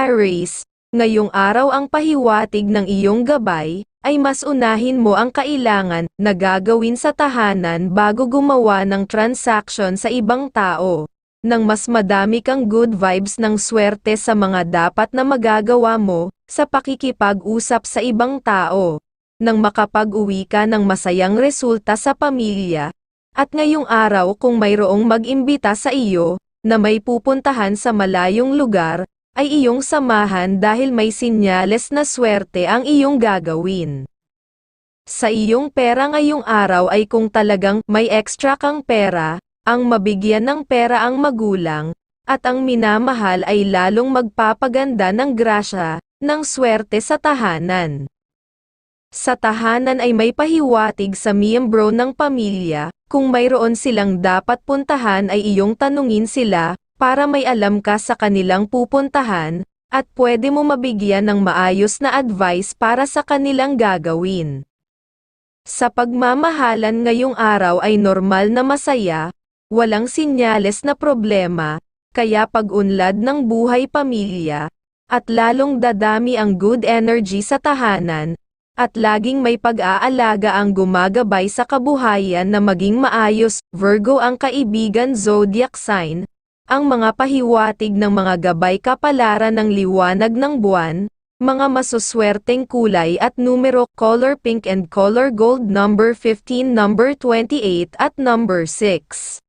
Aries, ngayong araw ang pahiwatig ng iyong gabay, ay mas unahin mo ang kailangan na gagawin sa tahanan bago gumawa ng transaction sa ibang tao. Nang mas madami kang good vibes ng swerte sa mga dapat na magagawa mo, sa pakikipag-usap sa ibang tao. Nang makapag-uwi ka ng masayang resulta sa pamilya. At ngayong araw kung mayroong mag-imbita sa iyo, na may pupuntahan sa malayong lugar, ay iyong samahan dahil may sinyales na swerte ang iyong gagawin. Sa iyong pera ngayong araw ay kung talagang may extra kang pera, ang mabigyan ng pera ang magulang, at ang minamahal ay lalong magpapaganda ng grasya, ng swerte sa tahanan. Sa tahanan ay may pahiwatig sa miyembro ng pamilya, kung mayroon silang dapat puntahan ay iyong tanungin sila, para may alam ka sa kanilang pupuntahan, at pwede mo mabigyan ng maayos na advice para sa kanilang gagawin. Sa pagmamahalan ngayong araw ay normal na masaya, walang sinyales na problema, kaya pag-unlad ng buhay pamilya, at lalong dadami ang good energy sa tahanan, at laging may pag-aalaga ang gumagabay sa kabuhayan na maging maayos, Virgo ang kaibigan zodiac sign, ang mga pahiwatig ng mga gabay kapalaran ng liwanag ng buwan, mga masuswerteng kulay at numero, color pink and color gold number 15, number 28 at number 6.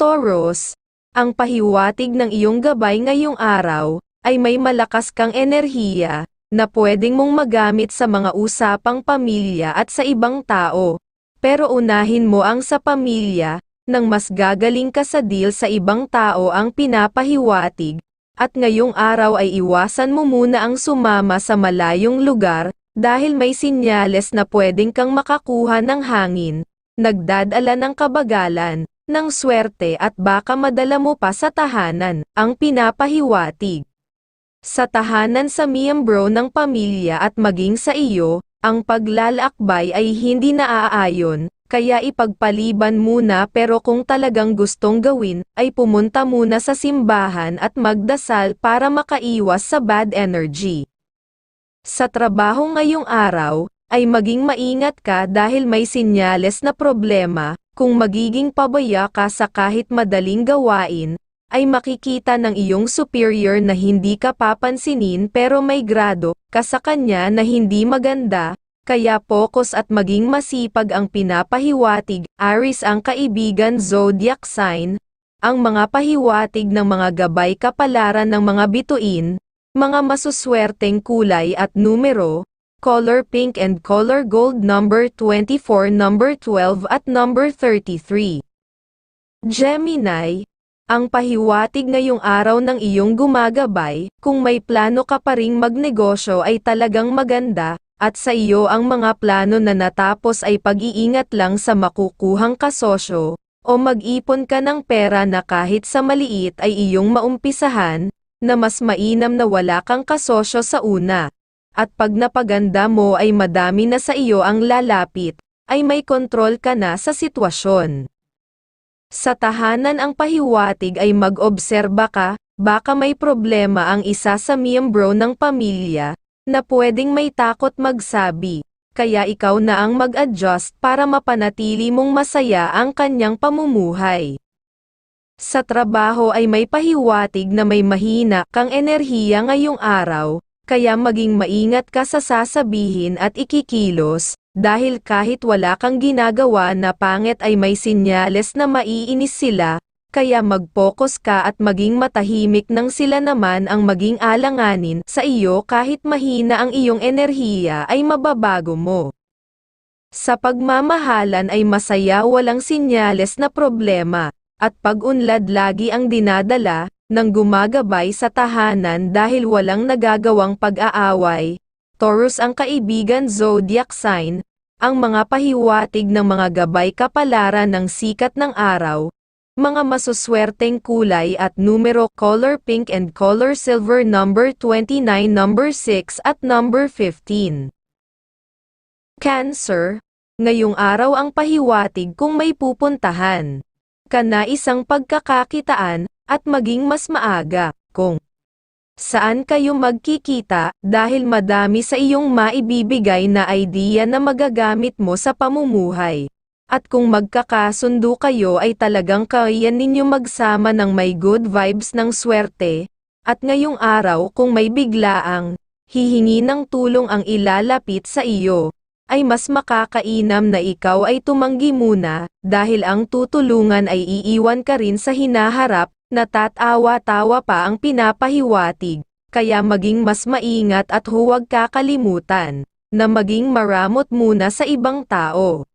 Taurus, ang pahiwatig ng iyong gabay ngayong araw, ay may malakas kang enerhiya, na pwedeng mong magamit sa mga usapang pamilya at sa ibang tao. Pero unahin mo ang sa pamilya, nang mas gagaling ka sa deal sa ibang tao ang pinapahiwatig, at ngayong araw ay iwasan mo muna ang sumama sa malayong lugar, dahil may sinyales na pwedeng kang makakuha ng hangin, nagdadala ng kabagalan, ng swerte at baka madala mo pa sa tahanan, ang pinapahiwatig. Sa tahanan sa miyembro ng pamilya at maging sa iyo, ang paglalakbay ay hindi naaayon, kaya ipagpaliban muna pero kung talagang gustong gawin, ay pumunta muna sa simbahan at magdasal para makaiwas sa bad energy. Sa trabaho ngayong araw, ay maging maingat ka dahil may sinyales na problema, kung magiging pabaya ka sa kahit madaling gawain, ay makikita ng iyong superior na hindi ka papansinin pero may grado ka sa kanya na hindi maganda, kaya focus at maging masipag ang pinapahiwatig, Aries ang kaibigan zodiac sign, ang mga pahiwatig ng mga gabay kapalaran ng mga bituin, mga masuswerteng kulay at numero, color pink and color gold number 24 number 12 at number 33. Gemini, ang pahiwatig ngayong araw ng iyong gumagabay, kung may plano ka pa ring magnegosyo ay talagang maganda, at sa iyo ang mga plano na natapos ay pag-iingat lang sa makukuhang kasosyo, o mag-ipon ka ng pera na kahit sa maliit ay iyong maumpisahan, na mas mainam na wala kang kasosyo sa una. At pag napaganda mo ay madami na sa iyo ang lalapit, ay may kontrol ka na sa sitwasyon. Sa tahanan ang pahiwatig ay mag-obserba ka, baka may problema ang isa sa miyembro ng pamilya, na pwedeng may takot magsabi, kaya ikaw na ang mag-adjust para mapanatili mong masaya ang kanyang pamumuhay. Sa trabaho ay may pahiwatig na may mahina kang enerhiya ngayong araw, kaya maging maingat ka sa sasabihin at ikikilos, dahil kahit wala kang ginagawa na pangit ay may sinyales na maiinis sila, kaya mag-focus ka at maging matahimik nang sila naman ang maging alanganin sa iyo kahit mahina ang iyong enerhiya ay mababago mo. Sa pagmamahalan ay masaya walang sinyales na problema, at pag-unlad lagi ang dinadala, ng gumagabay sa tahanan dahil walang nagagawang pag-aaway, Taurus ang kaibigan zodiac sign, ang mga pahiwatig ng mga gabay kapalaran ng sikat ng araw, mga masuswerteng kulay at numero color pink and color silver number 29 number 6 at number 15. Cancer, ngayong araw ang pahiwatig kung may pupuntahan. Kana isang pagkakakitaan, at maging mas maaga, kung Saan kayo magkikita dahil madami sa iyong maibibigay na idea na magagamit mo sa pamumuhay. At kung magkakasundo kayo ay talagang kaya ninyo magsama ng may good vibes ng swerte. At ngayong araw kung may biglaang, hihingi ng tulong ang ilalapit sa iyo, ay mas makakainam na ikaw ay tumanggi muna, dahil ang tutulungan ay iiwan ka rin sa hinaharap, natatawa-tawa pa ang pinapahiwatig, kaya maging mas maingat at huwag kakalimutan, na maging maramot muna sa ibang tao.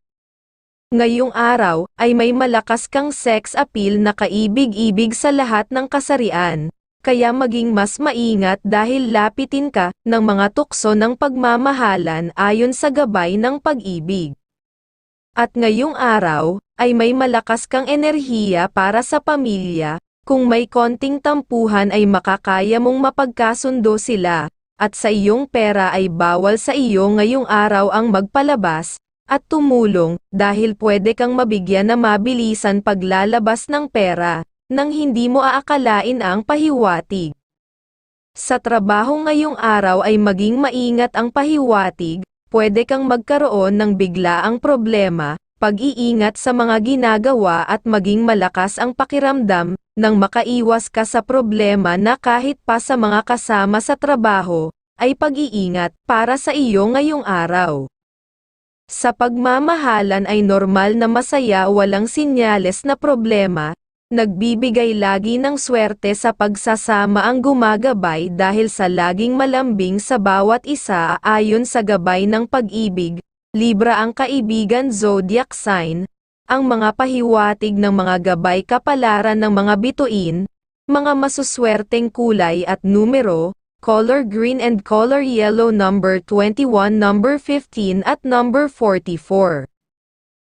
Ngayong araw, ay may malakas kang sex appeal na kaibig-ibig sa lahat ng kasarian, kaya maging mas maingat dahil lapitin ka ng mga tukso ng pagmamahalan ayon sa gabay ng pag-ibig. At ngayong araw, ay may malakas kang enerhiya para sa pamilya, kung may konting tampuhan ay makakaya mong mapagkasundo sila, at sa iyong pera ay bawal sa iyo ngayong araw ang magpalabas, at tumulong, dahil pwede kang mabigyan na mabilisan paglalabas ng pera, nang hindi mo aakalain ang pahiwatig. Sa trabaho ngayong araw ay maging maingat ang pahiwatig, pwede kang magkaroon ng biglaang problema, pag-iingat sa mga ginagawa at maging malakas ang pakiramdam, nang makaiwas ka sa problema na kahit pa sa mga kasama sa trabaho, ay pag-iingat para sa iyo ngayong araw. Sa pagmamahalan ay normal na masaya walang sinyales na problema, nagbibigay lagi ng swerte sa pagsasama ang gumagabay dahil sa laging malambing sa bawat isa ayon sa gabay ng pag-ibig, Libra ang kaibigan zodiac sign, ang mga pahiwatig ng mga gabay kapalaran ng mga bituin, mga masuswerteng kulay at numero, color green and color yellow number 21 number 15 at number 44.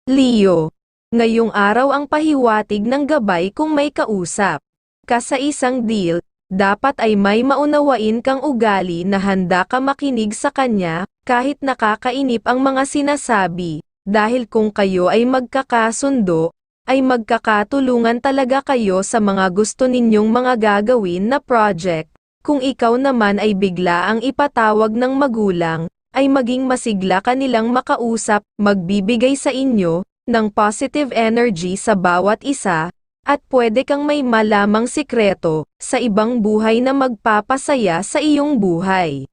Leo. Ngayong araw ang pahiwatig ng gabay kung may kausap. Ka sa isang deal, dapat ay may maunawain kang ugali na handa ka makinig sa kanya, kahit nakakainip ang mga sinasabi, dahil kung kayo ay magkakasundo, ay magkakatulungan talaga kayo sa mga gusto ninyong mga gagawin na project. Kung ikaw naman ay bigla ang ipatawag ng magulang, ay maging masigla ka nilang makausap, magbibigay sa inyo, ng positive energy sa bawat isa, at pwede kang may malamang sikreto, sa ibang buhay na magpapasaya sa iyong buhay.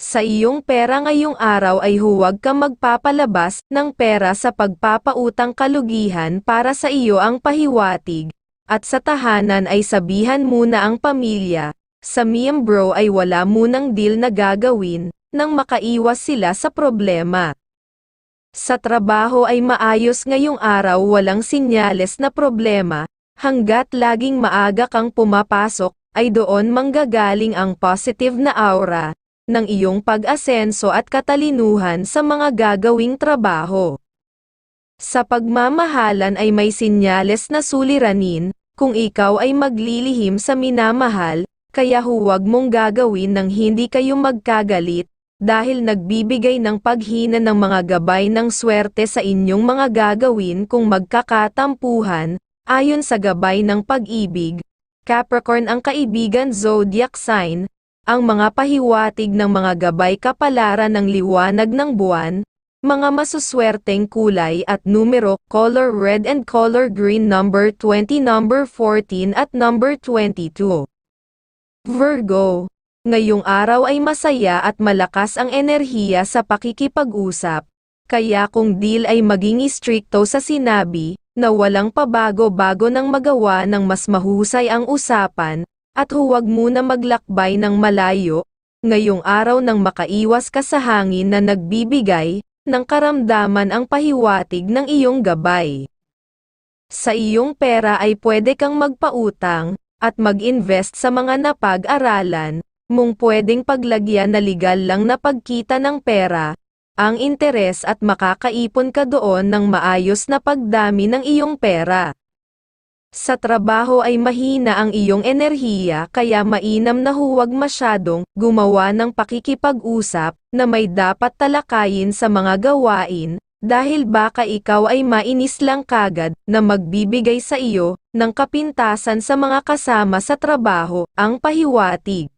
Sa iyong pera ngayong araw ay huwag ka magpapalabas ng pera sa pagpapautang kalugihan para sa iyo ang pahiwatig, at sa tahanan ay sabihan muna ang pamilya, sa miyembro ay wala munang deal na gagawin, nang makaiwas sila sa problema. Sa trabaho ay maayos ngayong araw walang sinyales na problema, hanggat laging maaga kang pumapasok, ay doon manggagaling ang positive na aura, ng iyong pag-asenso at katalinuhan sa mga gagawing trabaho. Sa pagmamahalan ay may sinyales na suliranin, kung ikaw ay maglilihim sa minamahal, kaya huwag mong gagawin nang hindi kayo magkagalit, dahil nagbibigay ng paghina ng mga gabay ng swerte sa inyong mga gagawin kung magkakatampuhan, ayon sa gabay ng pag-ibig. Capricorn ang kaibigan zodiac sign, ang mga pahiwatig ng mga gabay kapalaran ng liwanag ng buwan, mga masuswerteng kulay at numero, color red and color green number 20 number 14 at number 22. Virgo. Ngayong araw ay masaya at malakas ang enerhiya sa pakikipag-usap, kaya kung deal ay maging istrikto sa sinabi, na walang pabago-bago nang magawa ng mas mahusay ang usapan, at huwag muna maglakbay ng malayo, ngayong araw nang makaiwas ka sa hangin na nagbibigay, ng karamdaman ang pahiwatig ng iyong gabay. Sa iyong pera ay pwede kang magpautang, at mag-invest sa mga napag-aralan, mong pwedeng paglagyan na legal lang na pagkita ng pera, ang interes at makakaipon ka doon ng maayos na pagdami ng iyong pera. Sa trabaho ay mahina ang iyong enerhiya kaya mainam na huwag masyadong gumawa ng pakikipag-usap na may dapat talakayin sa mga gawain, dahil baka ikaw ay mainis lang kagad na magbibigay sa iyo ng kapintasan sa mga kasama sa trabaho, ang pahiwatig.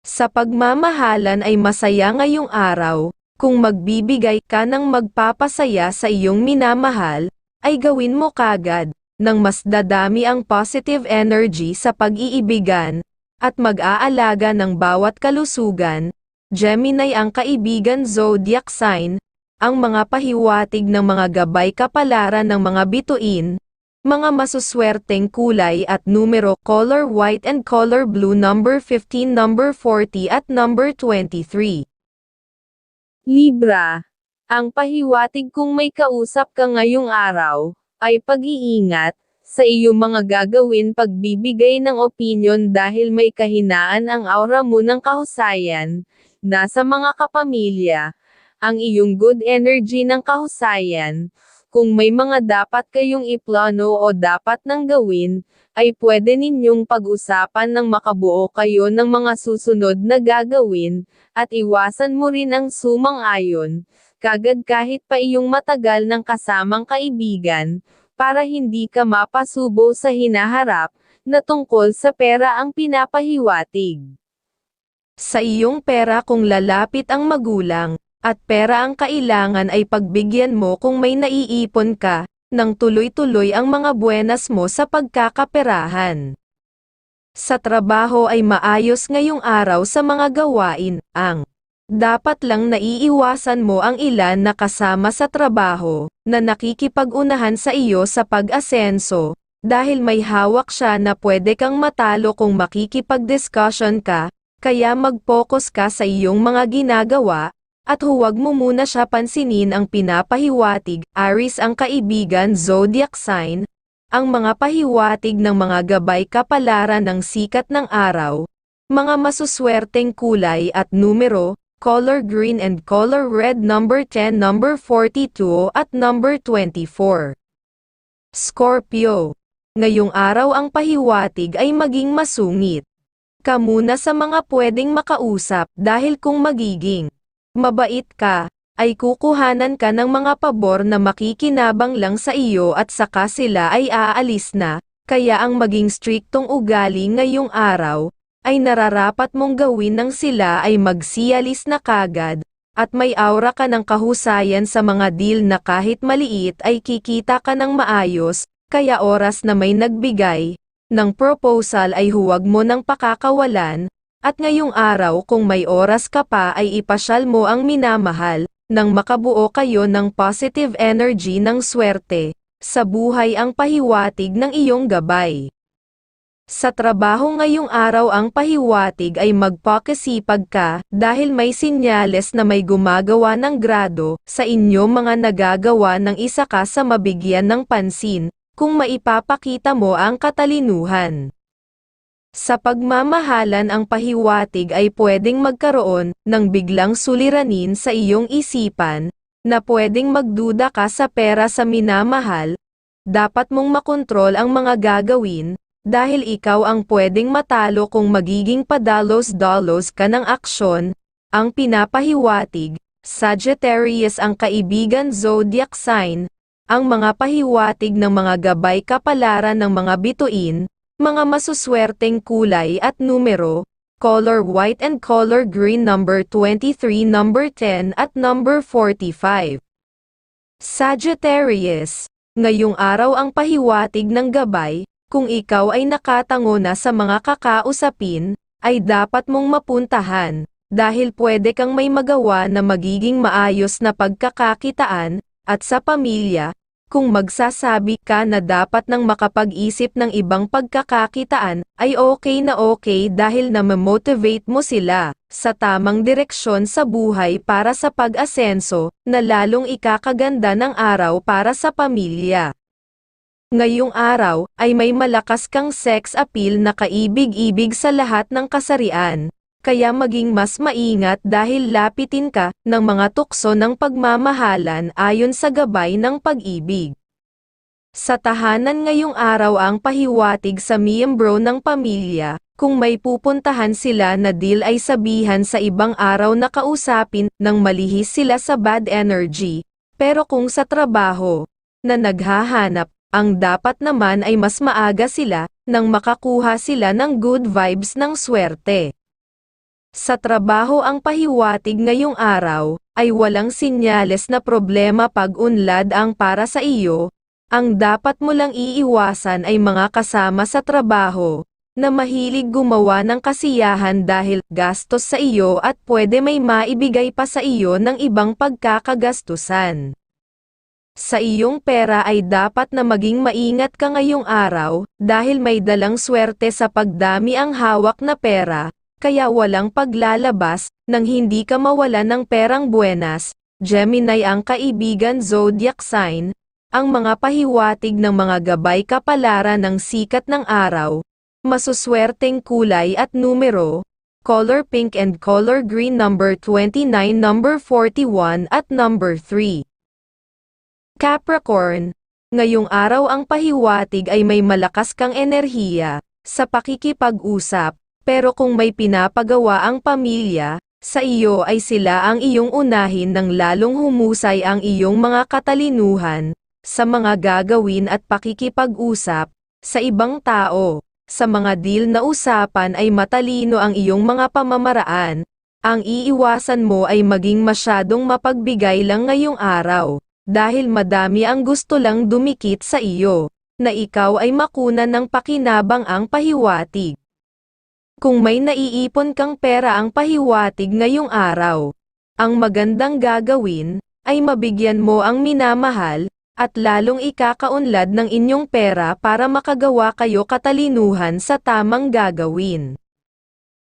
Sa pagmamahalan ay masaya ngayong araw, kung magbibigay ka ng magpapasaya sa iyong minamahal, ay gawin mo kagad, nang mas dadami ang positive energy sa pag-iibigan, at mag-aalaga ng bawat kalusugan. Gemini ang kaibigan zodiac sign, ang mga pahiwatig ng mga gabay kapalaran ng mga bituin, mga masuswerteng kulay at numero color white and color blue number 15 number 40 at number 23. Libra. Ang pahiwatig kung may kausap ka ngayong araw, ay pag-iingat, sa iyong mga gagawin pagbibigay ng opinion dahil may kahinaan ang aura mo ng kahusayan, nasa mga kapamilya, ang iyong good energy ng kahusayan, kung may mga dapat kayong iplano o dapat nang gawin, ay pwede ninyong pag-usapan ng makabuo kayo ng mga susunod na gagawin, at iwasan mo rin ang sumang-ayon, kagad kahit pa iyong matagal ng kasamang kaibigan, para hindi ka mapasubo sa hinaharap, na tungkol sa pera ang pinapahiwatig. Sa iyong pera kung lalapit ang magulang, at pera ang kailangan ay pagbigyan mo kung may naiipon ka, nang tuloy-tuloy ang mga buenas mo sa pagkakaperahan. Sa trabaho ay maayos ngayong araw sa mga gawain, ang dapat lang naiiwasan mo ang ilan na kasama sa trabaho, na nakikipag-unahan sa iyo sa pag-asenso, dahil may hawak siya na pwede kang matalo kung makikipag-discussion ka, kaya mag-focus ka sa iyong mga ginagawa, at huwag mo muna siya pansinin ang pinapahiwatig, Aris ang kaibigan zodiac sign, ang mga pahiwatig ng mga gabay kapalaran ng sikat ng araw, mga masuswerteng kulay at numero, color green and color red number 10 number 42 at number 24. Scorpio. Ngayong araw ang pahiwatig ay maging masungit. Ka muna sa mga pwedeng makausap dahil kung magiging mabait ka, ay kukuhanan ka ng mga pabor na makikinabang lang sa iyo at saka sila ay aalis na, kaya ang maging striktong ugali ngayong araw, ay nararapat mong gawin nang sila ay magsialis na kagad, at may aura ka ng kahusayan sa mga deal na kahit maliit ay kikita ka ng maayos, kaya oras na may nagbigay, ng proposal ay huwag mo nang pakakawalan, at ngayong araw kung may oras ka pa ay ipasyal mo ang minamahal, nang makabuo kayo ng positive energy ng swerte, sa buhay ang pahiwatig ng iyong gabay. Sa trabaho ngayong araw ang pahiwatig ay magpakasipag ka, dahil may sinyales na may gumagawa ng grado, sa inyo mga nagagawa ng isa ka sa mabigyan ng pansin, kung maipapakita mo ang katalinuhan. Sa pagmamahalan ang pahiwatig ay pwedeng magkaroon ng biglang suliranin sa iyong isipan, na pwedeng magduda ka sa pera sa minamahal, dapat mong makontrol ang mga gagawin, dahil ikaw ang pwedeng matalo kung magiging padalos-dalos ka ng aksyon, ang pinapahiwatig, Sagittarius ang kaibigan zodiac sign, ang mga pahiwatig ng mga gabay kapalaran ng mga bituin, mga masuswerteng kulay at numero, color white and color green number 23 number 10 at number 45. Sagittarius, ngayong araw ang pahiwatig ng gabay, kung ikaw ay nakatango na sa mga kakausapin, ay dapat mong mapuntahan, dahil pwede kang may magawa na magiging maayos na pagkakakitaan, at sa pamilya, kung magsasabi ka na dapat nang makapag-isip ng ibang pagkakakitaan, ay okay na okay dahil na motivate mo sila sa tamang direksyon sa buhay para sa pag-asenso, na lalong ikakaganda ng araw para sa pamilya. Ngayong araw, ay may malakas kang sex appeal na kaibig-ibig sa lahat ng kasarian, kaya maging mas maingat dahil lapitin ka ng mga tukso ng pagmamahalan ayon sa gabay ng pag-ibig. Sa tahanan ngayong araw ang pahiwatig sa miyembro ng pamilya, kung may pupuntahan sila na deal ay sabihan sa ibang araw na kausapin, nang malihis sila sa bad energy, Pero kung sa trabaho, na naghahanap, ang dapat naman ay mas maaga sila, nang makakuha sila ng good vibes ng swerte. Sa trabaho ang pahiwatig ngayong araw, ay walang sinyales na problema pag-unlad ang para sa iyo, ang dapat mo lang iiwasan ay mga kasama sa trabaho, na mahilig gumawa ng kasiyahan dahil gastos sa iyo at pwede may maibigay pa sa iyo ng ibang pagkakagastusan. Sa iyong pera ay dapat na maging maingat ka ngayong araw, dahil may dalang swerte sa pagdami ang hawak na pera, kaya walang paglalabas, nang hindi ka mawalan ng perang buenas. Gemini ang kaibigan zodiac sign, ang mga pahiwatig ng mga gabay kapalaran ng sikat ng araw, masuswerteng kulay at numero, color pink and color green number 29 number 41 at number 3. Capricorn, ngayong araw ang pahiwatig ay may malakas kang enerhiya, sa pakikipag-usap, pero kung may pinapagawa ang pamilya, sa iyo ay sila ang iyong unahin ng lalong humusay ang iyong mga katalinuhan, sa mga gagawin at pakikipag-usap, sa ibang tao, sa mga deal na usapan ay matalino ang iyong mga pamamaraan, ang iiwasan mo ay maging masyadong mapagbigay lang ngayong araw dahil madami ang gusto lang dumikit sa iyo, na ikaw ay makunan ng pakinabang ang pahiwatig. Kung may naiipon kang pera ang pahiwatig ngayong araw, ang magandang gagawin, ay mabigyan mo ang minamahal, at lalong ikakaunlad ng inyong pera para makagawa kayo katalinuhan sa tamang gagawin.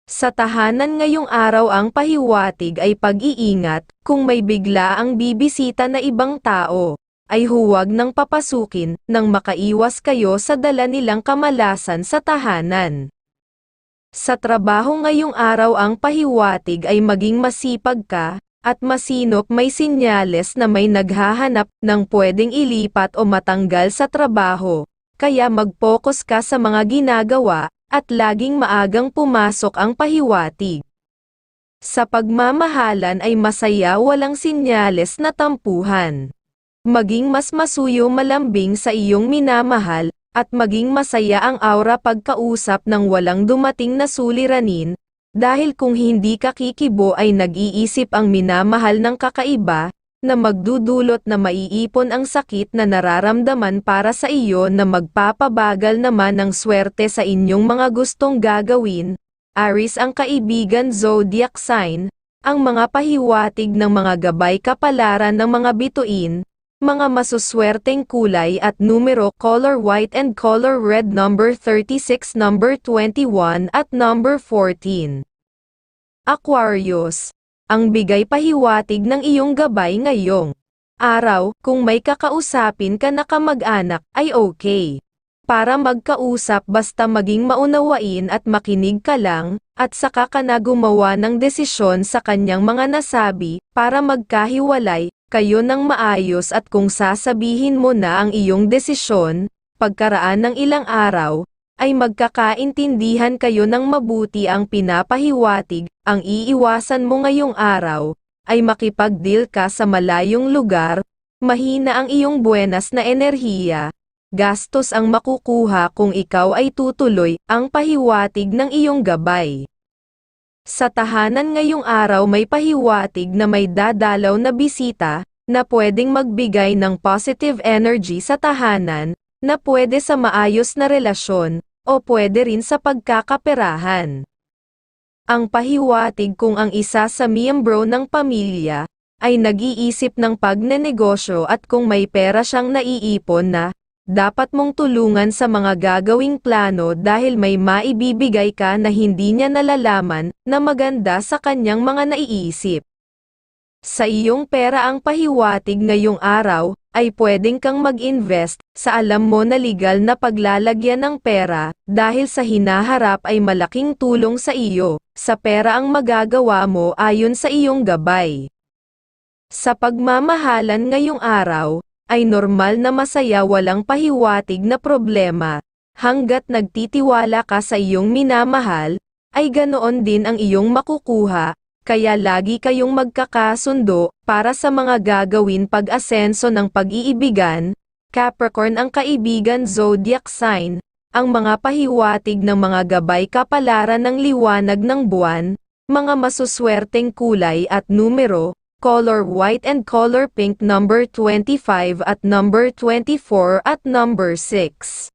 Sa tahanan ngayong araw ang pahiwatig ay pag-iingat, kung may bigla ang bibisita na ibang tao, ay huwag nang papasukin, nang makaiwas kayo sa dala nilang kamalasan sa tahanan. Sa trabaho ngayong araw ang pahiwatig ay maging masipag ka, at masinop may sinyales na may naghahanap ng pwedeng ilipat o matanggal sa trabaho, kaya mag-focus ka sa mga ginagawa, at laging maagang pumasok ang pahiwatig. Sa pagmamahalan ay masaya walang sinyales na tampuhan. Maging mas masuyo malambing sa iyong minamahal, at maging masaya ang aura pagkausap ng walang dumating na suliranin, dahil kung hindi ka kikibo ay nag-iisip ang minamahal ng kakaiba, na magdudulot na maiipon ang sakit na nararamdaman para sa iyo na magpapabagal naman ng swerte sa inyong mga gustong gagawin. Aris ang kaibigan zodiac sign, ang mga pahiwatig ng mga gabay kapalaran ng mga bituin, mga masuswerteng kulay at numero color white and color red number 36 number 21 at number 14. Aquarius ang bigay pahiwatig ng iyong gabay ngayong araw, kung may kakausapin ka na kamag-anak, ay okay. Para magkausap basta maging maunawain at makinig ka lang, at saka ka na gumawa ng desisyon sa kanyang mga nasabi, para magkahiwalay, kayo ng maayos at kung sasabihin mo na ang iyong desisyon, pagkaraan ng ilang araw, ay magkakaintindihan kayo ng mabuti ang pinapahiwatig, ang iiwasan mo ngayong araw, ay makipag-deal ka sa malayong lugar, mahina ang iyong buenas na enerhiya, gastos ang makukuha kung ikaw ay tutuloy, ang pahiwatig ng iyong gabay. Sa tahanan ngayong araw may pahiwatig na may dadalaw na bisita, na pwedeng magbigay ng positive energy sa tahanan, na pwede sa maayos na relasyon, o pwede rin sa pagkakaperahan. Ang pahiwatig kung ang isa sa miyembro ng pamilya, ay nag-iisip ng pagnenegosyo at kung may pera siyang naiipon na, dapat mong tulungan sa mga gagawing plano dahil may maibibigay ka na hindi niya nalalaman na maganda sa kanyang mga naiisip. Sa iyong pera ang pahiwatig ngayong araw, ay pwedeng kang mag-invest sa alam mo na legal na paglalagyan ng pera, dahil sa hinaharap ay malaking tulong sa iyo, sa pera ang magagawa mo ayon sa iyong gabay. Sa pagmamahalan ngayong araw, ay normal na masaya walang pahiwatig na problema, hanggat nagtitiwala ka sa iyong minamahal, ay ganoon din ang iyong makukuha, kaya lagi kayong magkakasundo para sa mga gagawin pag-asenso ng pag-iibigan. Capricorn ang kaibigan zodiac sign, ang mga pahiwatig ng mga gabay kapalaran ng liwanag ng buwan, mga masuswerteng kulay at numero, color white and color pink number 25 at number 24 at number 6.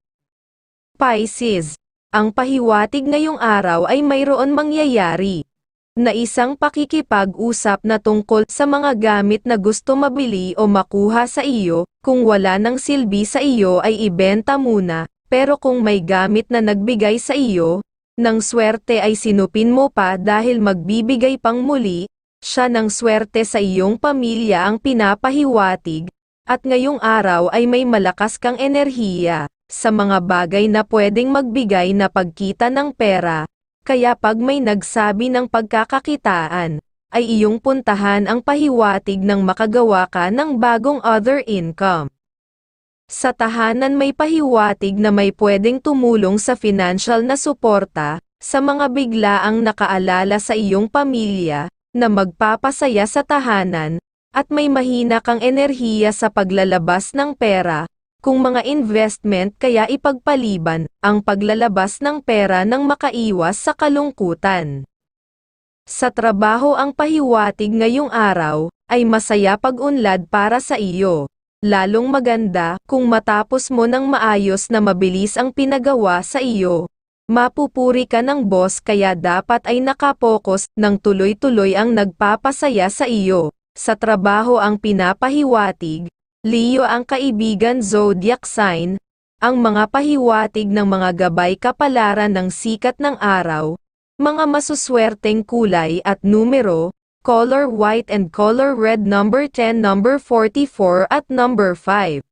Pisces, ang pahiwatig ngayong araw ay mayroon mangyayari na isang pakikipag-usap na tungkol sa mga gamit na gusto mabili o makuha sa iyo, kung wala ng silbi sa iyo ay ibenta muna, pero kung may gamit na nagbigay sa iyo, ng swerte ay sinupin mo pa dahil magbibigay pang muli, siya ng swerte sa iyong pamilya ang pinapahiwatig, at ngayong araw ay may malakas kang enerhiya, sa mga bagay na pwedeng magbigay na pagkita ng pera, kaya pag may nagsabi ng pagkakakitaan, ay iyong puntahan ang pahiwatig ng makagawa ka ng bagong other income. Sa tahanan may pahiwatig na may pwedeng tumulong sa financial na suporta, sa mga biglaang nakaalala sa iyong pamilya, na magpapasaya sa tahanan, at may mahina kang enerhiya sa paglalabas ng pera, kung mga investment kaya ipagpaliban ang paglalabas ng pera nang makaiwas sa kalungkutan. Sa trabaho ang pahiwatig ngayong araw, ay masaya pag-unlad para sa iyo. Lalong maganda kung matapos mo ng maayos na mabilis ang pinagawa sa iyo. Mapupuri ka ng boss kaya dapat ay nakapokus ng tuloy-tuloy ang nagpapasaya sa iyo. Sa trabaho ang pinapahiwatig, Leo ang kaibigan zodiac sign, ang mga pahiwatig ng mga gabay kapalaran ng sikat ng araw, mga masuswerteng kulay at numero, color white and color red number 10 number 44 at number 5.